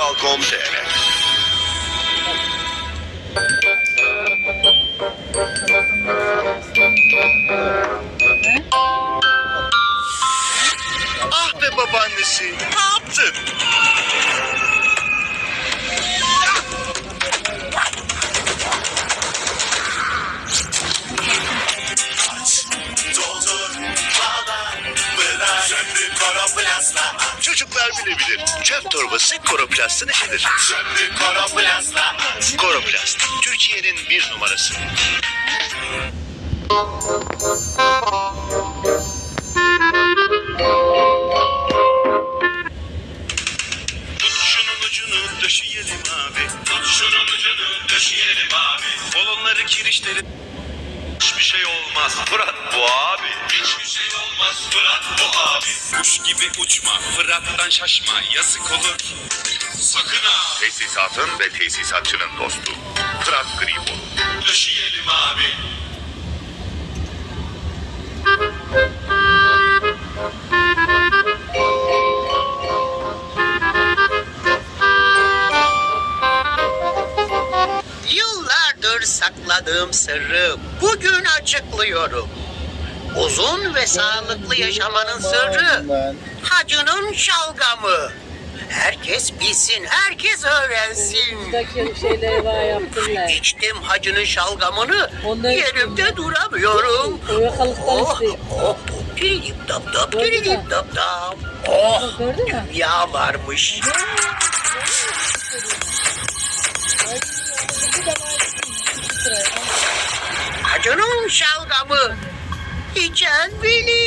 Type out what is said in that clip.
Balkom.tr Ah be babaannesi, ne yaptın? Koroplastla. Çocuklar bilebilir. Çöp torbası koroplastın işidir. Şimdi koroplastla. Koroplast, Türkiye'nin bir numarası. Tut şunun ucunu döşeyelim abi. Tut şunun ucunu döşeyelim abi. Kolonları kirişleri Hiçbir şey olmaz Fırat bu Kuş gibi uçma, Fırat'tan şaşma, yazık olur. Sakın ha. Tesisatın ve tesisatçının dostu. Fırat Gripol. Döşeyelim abi. Yıllardır sakladığım sırrı bugün açıklıyorum. Uzun ve sağlıklı yaşamanın sırrı hacının şalgamı. Herkes bilsin, herkes öğrensin. Buradaki şeyleri var. İçtim hacının şalgamını, Onları yerimde duramıyorum. O yakalıktan Oh, istiyor. oh, tiridip mü? tap tap. Oh, Gördün mü? dünya varmış. Hacının şalgamı, He can't beni.